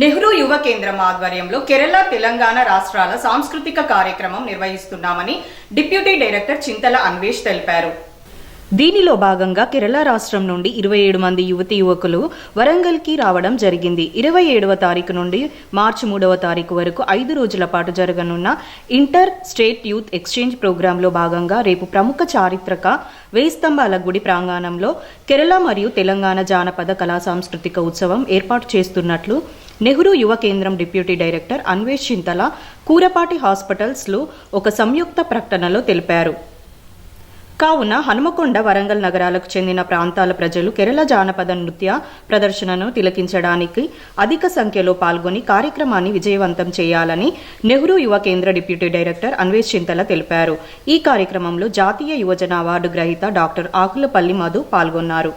నెహ్రూ యువ కేంద్రం ఆధ్వర్యంలో కేరళ తెలంగాణ రాష్ట్రాల సాంస్కృతిక కార్యక్రమం నిర్వహిస్తున్నామని డిప్యూటీ డైరెక్టర్ చింతల అన్వేష్ తెలిపారు. దీనిలో భాగంగా కేరళ రాష్ట్రం నుండి ఇరవై ఏడు మంది యువతి యువకులు వరంగల్కి రావడం జరిగింది. ఇరవై ఏడవ తారీఖు నుండి మార్చి మూడవ తారీఖు వరకు ఐదు రోజుల పాటు జరగనున్న ఇంటర్ స్టేట్ యూత్ ఎక్స్చేంజ్ ప్రోగ్రాంలో భాగంగా రేపు ప్రముఖ చారిత్రక వేయిస్తంభాల గుడి ప్రాంగణంలో కేరళ మరియు తెలంగాణ జానపద కళా సాంస్కృతిక ఉత్సవం ఏర్పాటు చేస్తున్నట్లు నెహ్రూ యువ కేంద్రం డిప్యూటీ డైరెక్టర్ అన్వేష్ చింతల కూరపాటి హాస్పిటల్స్లో ఒక సంయుక్త ప్రకటనలో తెలిపారు. కావున హనుమకొండ వరంగల్ నగరాలకు చెందిన ప్రాంతాల ప్రజలు కేరళ జానపద నృత్య ప్రదర్శనను తిలకించడానికి అధిక సంఖ్యలో పాల్గొని కార్యక్రమాన్ని విజయవంతం చేయాలని నెహ్రూ యువ కేంద్ర డిప్యూటీ డైరెక్టర్ అన్వేష్ చింతల తెలిపారు. ఈ కార్యక్రమంలో జాతీయ యువజన అవార్డు గ్రహీత డాక్టర్ ఆకులపల్లి మధు పాల్గొన్నారు.